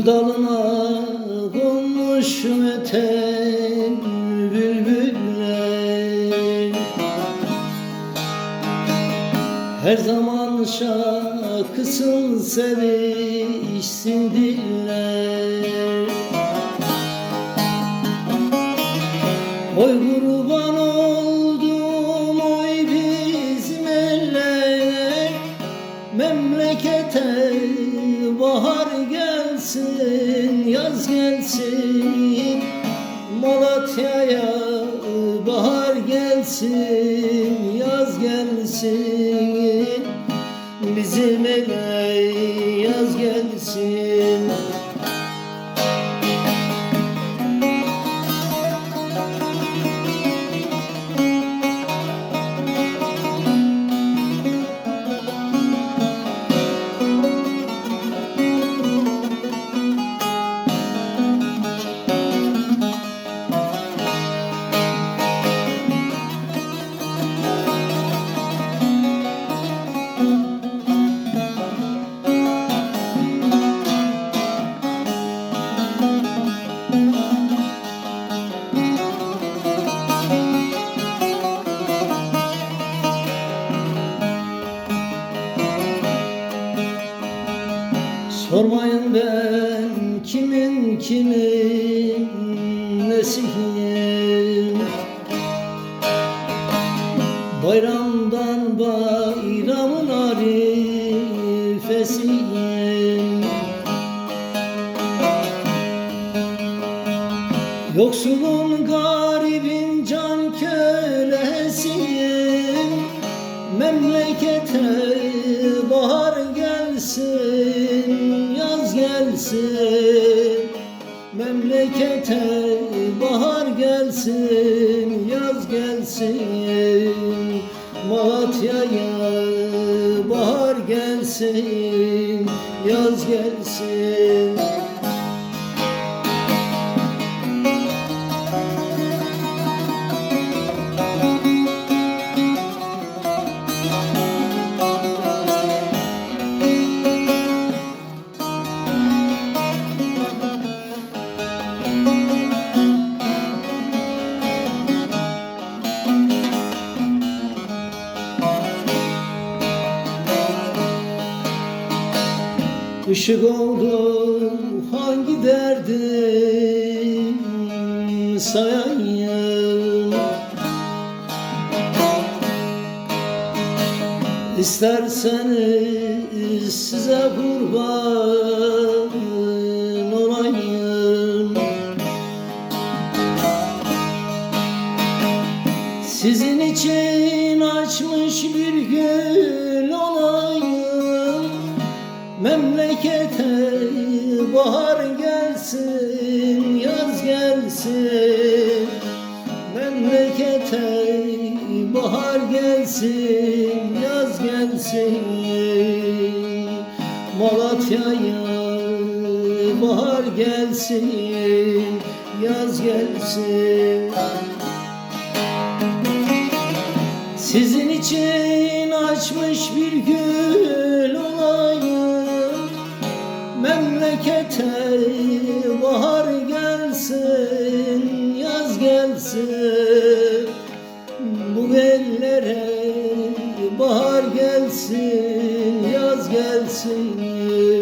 Gül dalına konmuş meten bülbüller. Her zaman şarkısın sevişsin diller. Oy kurban ol gelsin yaz gelsin. Malatya'ya bahar gelsin yaz gelsin. Bizim eve Sormayın ben kimin kimin nesiyim? Bayramdan bayramın arifesiyim. Yoksulun garibin can kölesiyim. Memlekete gelsin Memlekete bahar gelsin, yaz gelsin Malatya'ya bahar gelsin, yaz gelsin Işık oldu hangi derdim sayayım? İsterseniz size kurban olayım. Sizin için açmış bir olayım Memlekete bahar gelsin, yaz gelsin. Memlekete bahar gelsin, yaz gelsin. Malatya'ya bahar gelsin, yaz gelsin. Sizin için açmış bir gül memlekete bahar gelsin, yaz gelsin. Bu ellere bahar gelsin, yaz gelsin.